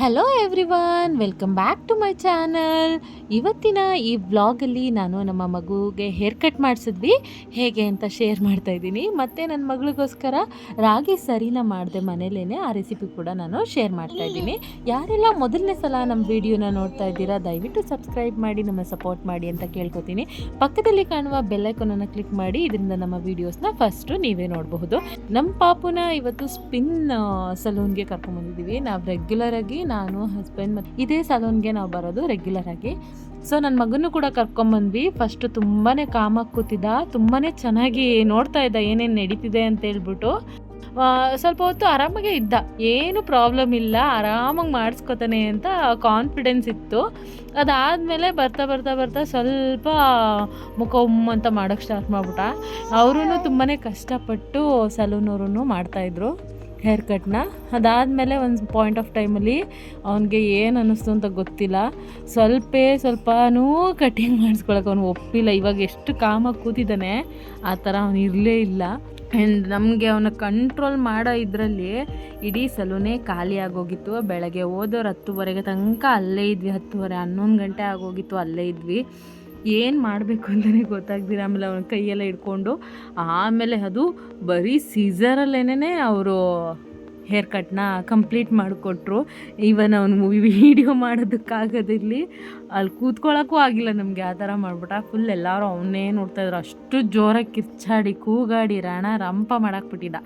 Hello everyone welcome back to my channel ಇವತ್ತಿನ ಈ ವ್ಲಾಗಲ್ಲಿ ನಾನು ನಮ್ಮ ಮಗುಗೆ ಹೇರ್ ಕಟ್ ಮಾಡಿಸಿದ್ವಿ. ಹೇಗೆ ಅಂತ ಶೇರ್ ಮಾಡ್ತಾ ಇದ್ದೀನಿ. ಮತ್ತು ನನ್ನ ಮಗಳಿಗೋಸ್ಕರ ರಾಗಿ ಸರಿನ ಮಾಡಿದೆ ಮನೇಲೇ ಆ ರೆಸಿಪಿ ಕೂಡ ನಾನು ಶೇರ್ ಮಾಡ್ತಾ ಇದ್ದೀನಿ. ಯಾರೆಲ್ಲ ಮೊದಲನೇ ಸಲ ನಮ್ಮ ವಿಡಿಯೋನ ನೋಡ್ತಾ ಇದ್ದೀರಾ, ದಯವಿಟ್ಟು ಸಬ್ಸ್ಕ್ರೈಬ್ ಮಾಡಿ ನಮ್ಮ ಸಪೋರ್ಟ್ ಮಾಡಿ ಅಂತ ಕೇಳ್ಕೊತೀನಿ. ಪಕ್ಕದಲ್ಲಿ ಕಾಣುವ ಬೆಲ್ಲೈಕನನ್ನು ಕ್ಲಿಕ್ ಮಾಡಿ, ಇದರಿಂದ ನಮ್ಮ ವೀಡಿಯೋಸ್ನ ಫಸ್ಟು ನೀವೇ ನೋಡಬಹುದು. ನಮ್ಮ ಪಾಪುನ ಇವತ್ತು ಸ್ಪಿನ್ ಸಲೂನ್ಗೆ ಕರ್ಕೊಂಡ್ಬಂದಿದ್ದೀವಿ ನಾವು ರೆಗ್ಯುಲರ್ ಆಗಿ ನಾನು ಹಸ್ಬೆಂಡ್ ಮತ್ತು ಇದೇ ಸಲೂನ್ಗೆ ನಾವು ಬರೋದು ರೆಗ್ಯುಲರ್ ಆಗಿ. ಸೊ ನನ್ನ ಮಗನೂ ಕೂಡ ಕರ್ಕೊಂಬಂದ್ವಿ ಫಸ್ಟ್ ತುಂಬಾ ಕಾಮಾಗಿ ಕೂತಿದ್ದ ತುಂಬಾ ಚೆನ್ನಾಗಿ ನೋಡ್ತಾ ಇದ್ದ, ಏನೇನು ನಡೀತಿದೆ ಅಂತ ಹೇಳ್ಬಿಟ್ಟು. ಸ್ವಲ್ಪ ಹೊತ್ತು ಆರಾಮಾಗೆ ಇದ್ದ. ಏನು ಪ್ರಾಬ್ಲಮ್ ಇಲ್ಲ, ಆರಾಮಾಗಿ ಮಾಡಿಸ್ಕೊತಾನೆ ಅಂತ ಕಾನ್ಫಿಡೆನ್ಸ್ ಇತ್ತು. ಅದಾದಮೇಲೆ ಬರ್ತಾ ಬರ್ತಾ ಬರ್ತಾ ಸ್ವಲ್ಪ ಮುಖ ಉಮ್ ಅಂತ ಮಾಡೋಕ್ಕೆ ಸ್ಟಾರ್ಟ್ ಮಾಡ್ಬಿಟ್ಟ. ಅವರೂ ತುಂಬಾ ಕಷ್ಟಪಟ್ಟು ಸಲೂನವ್ರೂ ಮಾಡ್ತಾಯಿದ್ರು ಹೇರ್ ಕಟ್ನ ಅದಾದಮೇಲೆ ಒಂದು ಪಾಯಿಂಟ್ ಆಫ್ ಟೈಮಲ್ಲಿ ಅವನಿಗೆ ಏನು ಅನ್ನಿಸ್ತು ಅಂತ ಗೊತ್ತಿಲ್ಲ. ಸ್ವಲ್ಪ ಸ್ವಲ್ಪನೂ ಕಟಿಂಗ್ ಮಾಡಿಸ್ಕೊಳಕ್ಕೆ ಅವ್ನು ಒಪ್ಪಿಲ್ಲ. ಇವಾಗ ಎಷ್ಟು ಕಾಮಾಗಿ ಕೂತಿದ್ದಾನೆ, ಆ ಥರ ಅವನು ಇರಲೇ ಇಲ್ಲ. ಆ್ಯಂಡ್ ನಮಗೆ ಅವನ ಕಂಟ್ರೋಲ್ ಮಾಡೋ ಇದರಲ್ಲಿ ಇಡೀ ಸಲೂನೇ ಖಾಲಿ ಆಗೋಗಿತ್ತು. ಬೆಳಗ್ಗೆ ಹೋದವ್ರು ಹತ್ತುವರೆಗೆ ತನಕ ಅಲ್ಲೇ ಇದ್ವಿ. ಹತ್ತುವರೆ ಹನ್ನೊಂದು ಗಂಟೆ ಆಗೋಗಿತ್ತು ಅಲ್ಲೇ ಇದ್ವಿ. ಏನು ಮಾಡಬೇಕು ಅಂತಲೇ ಗೊತ್ತಾಗ್ದಿರ ಆಮೇಲೆ ಅವನ ಕೈಯೆಲ್ಲ ಹಿಡ್ಕೊಂಡು, ಆಮೇಲೆ ಅದು ಬರೀ ಸೀಸರಲ್ಲೇನೇ ಅವರು ಹೇರ್ ಕಟ್ನ ಕಂಪ್ಲೀಟ್ ಮಾಡಿಕೊಟ್ರು. ಈವನ್ ಅವ್ನು ಮೂವಿ ವೀಡಿಯೋ ಮಾಡೋದಕ್ಕಾಗೋದಿರಲಿ, ಅಲ್ಲಿ ಕೂತ್ಕೊಳ್ಳೋಕ್ಕೂ ಆಗಿಲ್ಲ ನಮಗೆ ಆ ಥರ ಮಾಡ್ಬಿಟ್ಟ. ಫುಲ್ ಎಲ್ಲರೂ ಅವನ್ನೇ ನೋಡ್ತಾಯಿದ್ರು ಅಷ್ಟು ಜೋರಾಗಿ ಕಿರ್ಚಾಡಿ, ಕೂಗಾಡಿ, ರಣ, ರಂಪ ಮಾಡಾಕ್ಬಿಟ್ಟಿದ್ದ.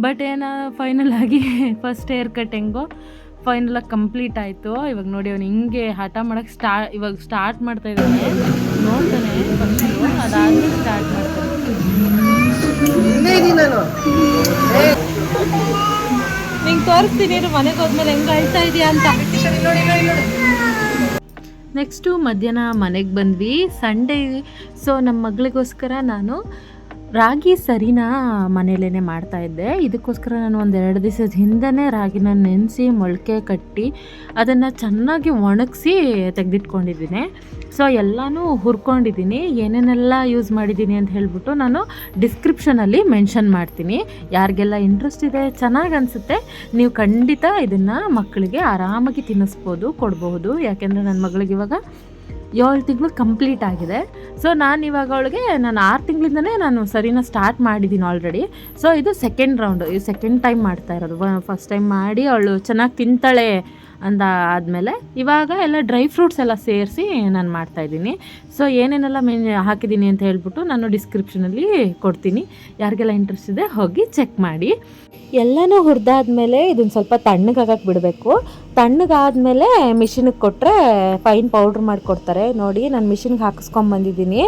ಬಟ್ ಏನೋ ಫೈನಲ್ ಆಗಿ ಫಸ್ಟ್ ಹೇರ್ ಕಟ್ ಹೆಂಗೋ ಫೈನಲಾಗಿ ಕಂಪ್ಲೀಟ್ ಆಯಿತು. ಇವಾಗ ನೋಡಿ ಅವ್ನು ಹಿಂಗೆ ಹಠ ಮಾಡೋಕ್ಕೆ ಸ್ಟಾ, ಇವಾಗ ಸ್ಟಾರ್ಟ್ ಮಾಡ್ತಾ ಇದ್ದಾನೆ ನೋಡ್ತಾನೆ ಅದಾದ್ಮೇಲೆ ಸ್ಟಾರ್ಟ್ ಮಾಡ್ತಾನೆ. ನಿಂಗೆ ತೋರಿಸ್ತೀನಿ ಮನೆಗೆ ಹೋದ್ಮೇಲೆ ಹೆಂಗೆ ಅಳ್ತಾ ಇದೆಯಾ ಅಂತ. ನೆಕ್ಸ್ಟು ಮಧ್ಯಾಹ್ನ ಮನೆಗೆ ಬಂದ್ವಿ. ಸಂಡೇ ಸೊ ನಮ್ಮ ಮಗಳಿಗೋಸ್ಕರ ನಾನು ರಾಗಿ ಸರಿನ ಮನೇಲೇ ಮಾಡ್ತಾ ಇದ್ದೆ. ಇದಕ್ಕೋಸ್ಕರ ನಾನು ಒಂದು ಎರಡು ದಿವಸದ ಹಿಂದೆ ರಾಗಿನ ನೆನೆಸಿ ಮೊಳಕೆ ಕಟ್ಟಿ ಅದನ್ನು ಚೆನ್ನಾಗಿ ಒಣಗಿಸಿ ತೆಗೆದಿಟ್ಕೊಂಡಿದ್ದೀನಿ. ಸೊ ಎಲ್ಲನೂ ಹುರ್ಕೊಂಡಿದ್ದೀನಿ. ಏನೇನೆಲ್ಲ ಯೂಸ್ ಮಾಡಿದ್ದೀನಿ ಅಂತ ಹೇಳ್ಬಿಟ್ಟು ನಾನು ಡಿಸ್ಕ್ರಿಪ್ಷನಲ್ಲಿ ಮೆನ್ಷನ್ ಮಾಡ್ತೀನಿ. ಯಾರಿಗೆಲ್ಲ ಇಂಟ್ರೆಸ್ಟ್ ಇದೆ, ಚೆನ್ನಾಗಿ ಅನಿಸುತ್ತೆ, ನೀವು ಖಂಡಿತ ಇದನ್ನು ಮಕ್ಕಳಿಗೆ ಆರಾಮಾಗಿ ತಿನ್ನಿಸ್ಬೋದು, ಕೊಡಬಹುದು. ಯಾಕೆಂದರೆ ನನ್ನ ಮಗಳಿಗೆ ಇವಾಗ ಏಳು ತಿಂಗಳು ಕಂಪ್ಲೀಟ್ ಆಗಿದೆ. ಸೊ ನಾನು ಇವಾಗ ಅವಳಿಗೆ ನಾನು ಆರು ತಿಂಗಳಿಂದನೇ ನಾನು ಸರಿನ ಸ್ಟಾರ್ಟ್ ಮಾಡಿದ್ದೀನಿ ಆಲ್ರೆಡಿ ಸೊ ಇದು ಸೆಕೆಂಡ್ ರೌಂಡು ಇದು ಸೆಕೆಂಡ್ ಟೈಮ್ ಮಾಡ್ತಾ ಇರೋದು. ಫಸ್ಟ್ ಟೈಮ್ ಮಾಡಿ ಅವಳು ಚೆನ್ನಾಗಿ ತಿಂತಾಳೆ. ಅಂದ ಆದಮೇಲೆ ಇವಾಗ ಎಲ್ಲ ಡ್ರೈ ಫ್ರೂಟ್ಸ್ ಎಲ್ಲ ಸೇರಿಸಿ ನಾನು ಮಾಡ್ತಾಯಿದ್ದೀನಿ ಸೊ ಏನೇನೆಲ್ಲ ಮೇ, ಹಾಕಿದ್ದೀನಿ ಅಂತ ಹೇಳ್ಬಿಟ್ಟು ನಾನು ಡಿಸ್ಕ್ರಿಪ್ಷನಲ್ಲಿ ಕೊಡ್ತೀನಿ. ಯಾರಿಗೆಲ್ಲ ಇಂಟ್ರೆಸ್ಟ್ ಇದೆ ಹೋಗಿ ಚೆಕ್ ಮಾಡಿ. ಎಲ್ಲನೂ ಹುರಿದಾದ್ಮೇಲೆ ಇದನ್ನು ಸ್ವಲ್ಪ ತಣ್ಣಗಾಗಕ್ಕೆ ಬಿಡಬೇಕು. ತಣ್ಣಗಾದ್ಮೇಲೆ ಮಿಷಿನಿಗೆ ಕೊಟ್ಟರೆ ಫೈನ್ ಪೌಡ್ರ್ ಮಾಡಿಕೊಡ್ತಾರೆ. ನೋಡಿ, ನಾನು ಮಿಷಿನ್ಗೆ ಹಾಕಿಸ್ಕೊಂಬಂದಿದ್ದೀನಿ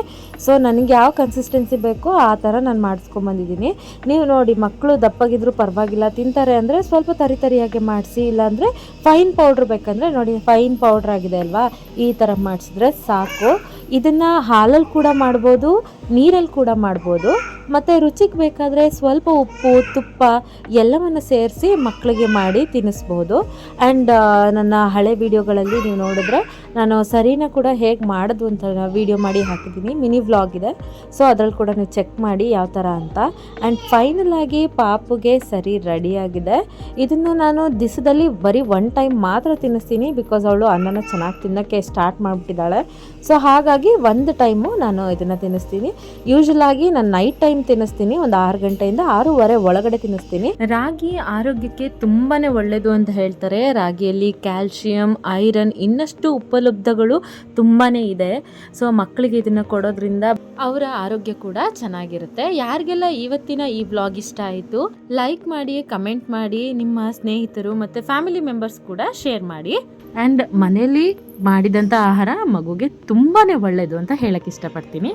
ಸೊ ನನಗೆ ಯಾವ ಕನ್ಸಿಸ್ಟೆನ್ಸಿ ಬೇಕೋ ಆ ಥರ ನಾನು ಮಾಡಿಸ್ಕೊಂಬಂದಿದ್ದೀನಿ ನೀವು ನೋಡಿ ಮಕ್ಕಳು ದಪ್ಪಗಿದ್ರು ಪರವಾಗಿಲ್ಲ, ತಿಂತಾರೆ ಅಂದರೆ ಸ್ವಲ್ಪ ತರಿ ತರಿಯಾಗಿ ಮಾಡಿಸಿ, ಇಲ್ಲಾಂದರೆ ಫೈನ್ ಪೌಡ್ರ್ ಬೇಕಂದರೆ ನೋಡಿ ಫೈನ್ ಪೌಡ್ರ್ ಆಗಿದೆ ಅಲ್ವಾ? ಈ ಥರ ಮಾಡಿಸಿದ್ರೆ ಸಾಕು. ಇದನ್ನು ಹಾಲಲ್ಲಿ ಕೂಡ ಮಾಡ್ಬೋದು ನೀರಲ್ಲಿ ಕೂಡ ಮಾಡ್ಬೋದು. ಮತ್ತು ರುಚಿಗೆ ಬೇಕಾದರೆ ಸ್ವಲ್ಪ ಉಪ್ಪು, ತುಪ್ಪ ಎಲ್ಲವನ್ನು ಸೇರಿಸಿ ಮಕ್ಕಳಿಗೆ ಮಾಡಿ ತಿನ್ನಿಸ್ಬೋದು. ಆ್ಯಂಡ್ ನನ್ನ ಹಳೆ ವೀಡಿಯೋಗಳಲ್ಲಿ ನೀವು ನೋಡಿದ್ರೆ ನಾನು ಸರಿನ ಕೂಡ ಹೇಗೆ ಮಾಡೋದು ಅಂತ ವೀಡಿಯೋ ಮಾಡಿ ಹಾಕಿದ್ದೀನಿ. ಮಿನಿ ವ್ಲಾಗ್ ಇದೆ. ಸೊ ಅದರಲ್ಲಿ ಕೂಡ ನೀವು ಚೆಕ್ ಮಾಡಿ ಯಾವ ಥರ ಅಂತ. ಆ್ಯಂಡ್ ಫೈನಲ್ ಆಗಿ ಪಾಪುಗೆ ಸರಿ ರೆಡಿಯಾಗಿದೆ ಇದನ್ನು ನಾನು ದಿಸದಲ್ಲಿ ಬರೀ ಒನ್ ಟೈಮ್ ಮಾತ್ರ ತಿನ್ನಿಸ್ತೀನಿ ಬಿಕಾಸ್ ಅವಳು ಅನ್ನನ ಚೆನ್ನಾಗಿ ತಿನ್ನೋಕ್ಕೆ ಸ್ಟಾರ್ಟ್ ಮಾಡಿಬಿಟ್ಟಿದ್ದಾಳೆ. ಸೊ, ಹಾಗಾಗಿ ಒಂದು ಟೈಮು ನಾನು ಇದನ್ನು ತಿನ್ನಿಸ್ತೀನಿ. ಯೂಶಲಾಗಿ ನಾನು ನೈಟ್ ಟೈಮ್ ತಿನ್ನಿಸ್ತೀನಿ, ಒಂದು ಆರು ಗಂಟೆಯಿಂದ ಆರೂವರೆ ಒಳಗಡೆ ತಿನ್ನಿಸ್ತೀನಿ. ರಾಗಿ ಆರೋಗ್ಯಕ್ಕೆ ತುಂಬಾ ಒಳ್ಳೆಯದು ಅಂತ ಹೇಳ್ತಾರೆ. ರಾಗಿಯಲ್ಲಿ ಕ್ಯಾಲ್ಶಿಯಂ, ಐರನ್ ಇನ್ನಷ್ಟು ಉಪಲಬ್ಧಗಳು ತುಂಬಾ ಇದೆ. ಸೊ ಮಕ್ಕಳಿಗೆ ಇದನ್ನು ಕೊಡೋದ್ರಿಂದ ಅವರ ಆರೋಗ್ಯ ಕೂಡ ಚೆನ್ನಾಗಿರುತ್ತೆ. ಯಾರಿಗೆಲ್ಲ ಇವತ್ತಿನ ಈ ಬ್ಲಾಗ್ ಇಷ್ಟ ಆಯಿತು ಲೈಕ್ ಮಾಡಿ ಕಮೆಂಟ್ ಮಾಡಿ, ನಿಮ್ಮ ಸ್ನೇಹಿತರು ಮತ್ತು ಫ್ಯಾಮಿಲಿ ಮೆಂಬರ್ಸ್ ಕೂಡ ಶೇರ್ ಮಾಡಿ. ಆ್ಯಂಡ್ ಮನೆಯಲ್ಲಿ ಮಾಡಿದಂಥ ಆಹಾರ ಮಗುಗೆ ತುಂಬಾ ಒಳ್ಳೆಯದು ಅಂತ ಹೇಳಕ್ಕೆ ಇಷ್ಟಪಡ್ತೀನಿ.